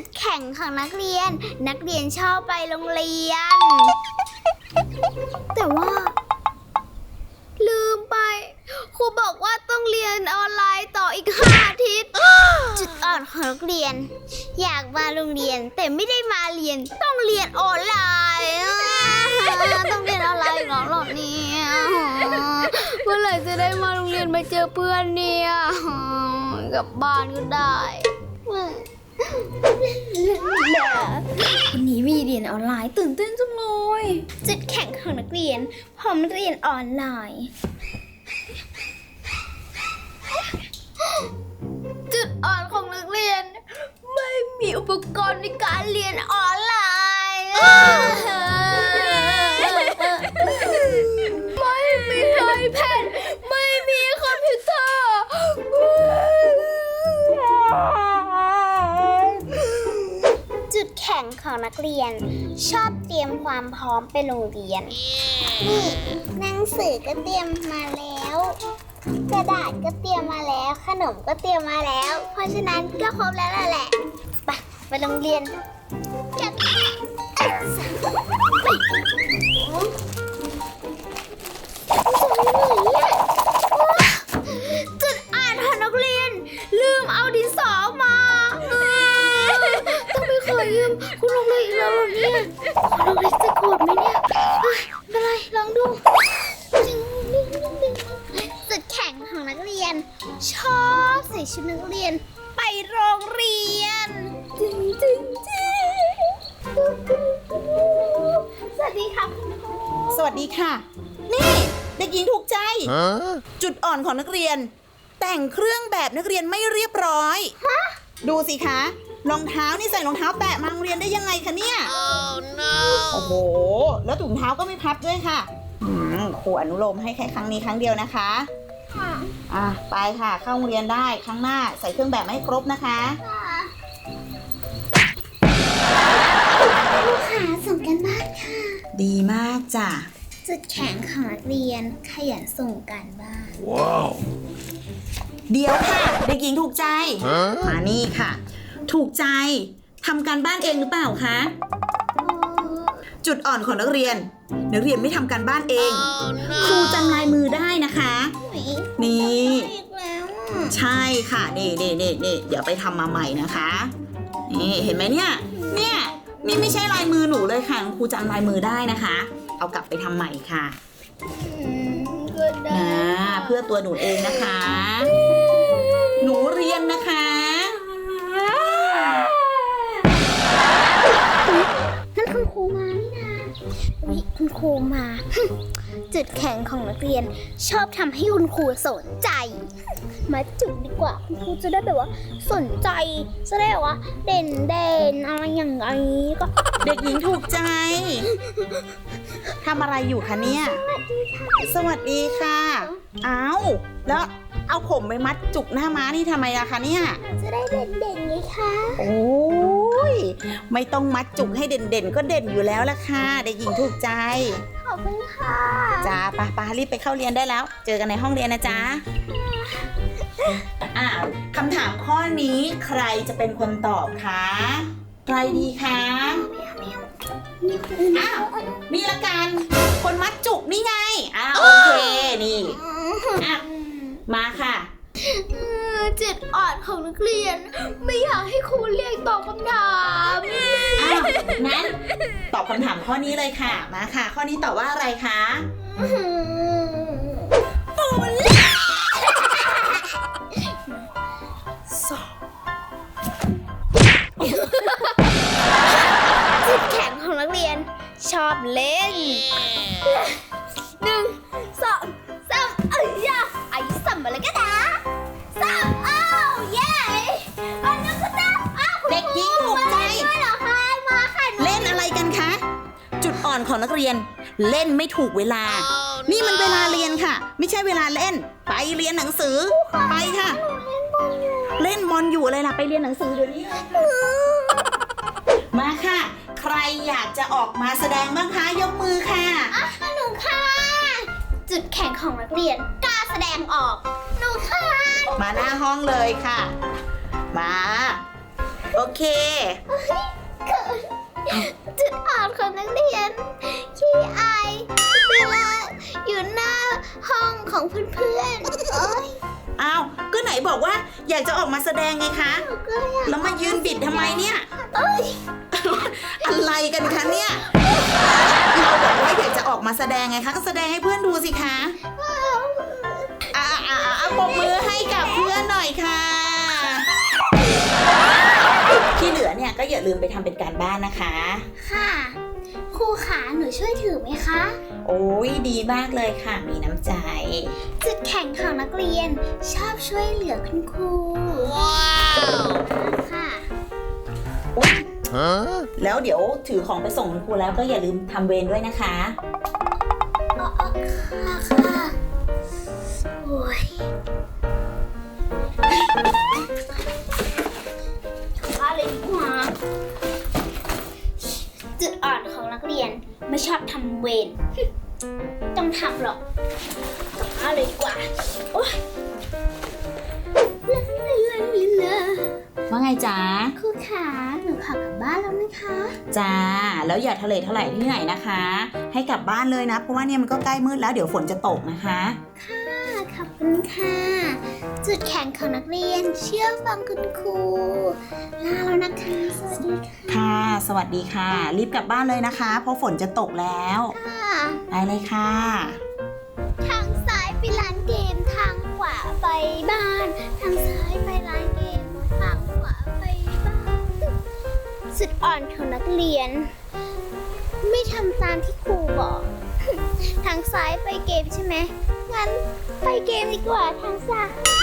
จุดแข่งของนักเรียน นักเรียนชอบไปโรงเรียน แต่ว่า ลืมไป ครูบอกว่าต้องเรียนออนไลน์ต่ออีกห้าอาทิตย์ จุดอ่อนของนักเรียน อยากมาโรงเรียนแต่ไม่ได้มาเรียน ต้องเรียนออนไลน์ต้องเรียนออนไลน์หรอหรอเนี่ยเมื่อไหร่จะได้มาโรงเรียนมาเจอเพื่อนเนี่ยกลับบ้านก็ได้ วันนี้มีเรียนออนไลน์ตื่นเต้นจังเลย จุดแข่งของนักเรียนพร้อมเรียนออนไลน์ จุดอ่อนของนักเรียน ไม่มีอุปกรณ์ในการเรียนออนไลน์ กเรียน ชอบเตรียมความพร้อมไปโรงเรียน นี่หนังสือก็เตรียมมาแล้ว กระดาษก็เตรียมมาแล้ว ขนมก็เตรียมมาแล้ว เพราะฉะนั้นก็ครบแล้วล่ะแหละไปไปโรงเรียน ต้องไปขอยืมคุณลุงเลยอีกแล้วเหรอเนี่ยคุณลุงเลยจะโกรธไหมเนี่ยเฮ้ยไม่เป็นไรลองดูจุดแข็งของนักเรียน ชอบใส่ชุดนักเรียน ไปโรงเรียนจริงจริงจริงสวัสดีค่ะคุณครูสวัสดีค่ะ นี่ เด็กหญิงถูกใจ จุดอ่อนของนักเรียน แต่งเครื่องแบบนักเรียนไม่เรียบร้อย ฮะ ดูสิคะ รองเท้านี่ใส่รองเท้าแตะมาโรงเรียนได้ยังไงคะเนี่ย Oh no! โอ้โห แล้วถุงเท้าก็ไม่พับด้วยค่ะอืมครูอนุโลมให้แค่ครั้งนี้ครั้งเดียวนะคะ ค่ะ อะไปค่ะเข้าโรงเรียนได้ครั้งหน้าใส่เครื่องแบบมาให้ครบนะคะลูกค้าส่งกันบ้านค่ะ ดีมากจ้ะ จุดแข็งของนักเรียนขยันส่งการบ้าน Wow! เดี๋ยวค่ะเด็กหญิงถูกใจ Huh? มานี่ค่ะ ถูกใจทำการบ้านเองหรือเปล่าคะจุดอ่อนของนักเรียน นักเรียนไม่ทำการบ้านเอง ครูจำลายมือได้นะคะ นี่อีกแล้วอะใช่ค่ะนี่นี่นี่นี่เดี๋ยวไปทำมาใหม่นะคะนี่เห็นไหมเนี่ย เนี่ยนี่ไม่ใช่ลายมือหนูเลยค่ะครูจำลายมือได้นะคะ เอากลับไปทำใหม่ค่ะอืมก็ได้ นะ เพื่อตัวหนูเองนะคะ หนูเรียนนะคะนั่นคุณครูมานี่นะวิคุณครูมา จุดแข็งของนักเรียน ชอบทำให้คุณครูสนใจ มาจุดดีกว่าคุณครูจะได้แบบว่า สนใจจะได้แบบว่า เด่นเด่นๆอะไรอย่างไรก็เด็กหญิงถูกใจทำอะไรอยู่คะเนี่ย สวัสดีค่ะอ้าวแล้วเอาผมไปมัดจุกหน้าม้านี่ทำไมล่ะคะเนี่ย จะได้เด่นเด่นๆไงคะโอ้ยไม่ต้องมัดจุกให้เด่นๆก็เด่นอยู่แล้วล่ะค่ะเด็กหญิงถูกใจข อบคุณค่ะจ้าปะปะรีบไปเข้าเรียนได้แล้ว เจอกันในห้องเรียนนะจ๊ะอ้าวคำถามข้อนี้ใครจะเป็นคนตอบคะใครดีคะอ้าวนี่ละกัน คนมัดจุกนี่ไงอ้าวโอเคนี่อะมาค่ะ จุดอ่อนของนักเรียน ไม่อยากให้ครูเรียกตอบคำถามอ้าวงั้นตอบคำถามข้อนี้เลยค่ะ มาค่ะ ข้อนี้ตอบว่าอะไรคะจุดแข็งของนักเรียนชอบเล่นหนึ่งสอง อ่อนของนักเรียน เล่นไม่ถูกเวลา นี่มันเวลาเรียนค่ะ ไม่ใช่เวลาเล่น ไปเรียนหนังสือ ไปค่ะ เล่นบอลอยู่อะไรล่ะ ไปเรียนหนังสือเดี๋ยวนี้เลยมาค่ะ ใครอยากจะออกมาแสดงบ้างคะยกมือค่ะ อะหนูค่ะ จุดแข็งของนักเรียนกล้าแสดงออก หนูค่ะ มาหน้าห้องเลยค่ะ มา โอโอเคเขิน จุดอ่อนของนักเรียนขี้อายเวลาอยู่หน้าห้องของเพื่อนๆโอ๊ยอ้าวก็ไหนบอกว่าอยากจะออกมาแสดงไงคะ หนูก็อยากแล้วมายืนบิดทำไมเนี่ยเอ้ยอะไรกันคะเนี่ยเราบอกว่าอยากจะออกมาแสดงไงคะก็แสดงให้เพื่อนดูสิคะอ่าอ่าอ่าปรบมือให้กับเพื่อนหน่อยค่ะ ที่เหลือเนี่ยก็อย่าลืมไปทำเป็นการบ้านนะคะ ค่ะ ครูขาหนูช่วยถือไหมคะ โอ้ยดีมากเลยค่ะ มีน้ำใจ จุดแข่งของนักเรียนชอบช่วยเหลือคุณครู ว้าวค่ะ Huh? แล้วเดี๋ยวถือของไปส่งคุณครูแล้วก็อย่าลืมทำเวรด้วยนะคะอ๋ออ๋อค่ะค่ะโอ้ย ไม่ชอบทำเวรต้องทำหรอกเอาเลยดีกว่า โอ๊ยลาลาลาลาว่าไงจ๊ะครูขาหนูขอกลับบ้านแล้วนะคะจ้าแล้วอย่าทะเลทลายที่ไหนนะคะ ให้กลับบ้านเลยนะ เพราะว่าเนี่ยมันก็ใกล้มืดแล้วเดี๋ยวฝนจะตกนะคะ ค่ะขอบคุณค่ะ จุดแข็งของนักเรียนเชื่อฟังคุณครูลาแล้วนะคะ สวัสดีค่ะค่ะ สวัสดีค่ะ รีบกลับบ้านเลยนะคะ เพราะฝนจะตกแล้วไปเลยค่ะ ทางซ้ายไปร้านเกมทางขวาไปบ้าน ทางซ้ายไปร้านเกมทางขวาไปบ้าน สุดอ่อนของนักเรียน ไม่ทำตามที่ครูบอก ทางซ้ายไปเกมใช่ไหมงั้นไปเกมดีกว่าทางซ้าย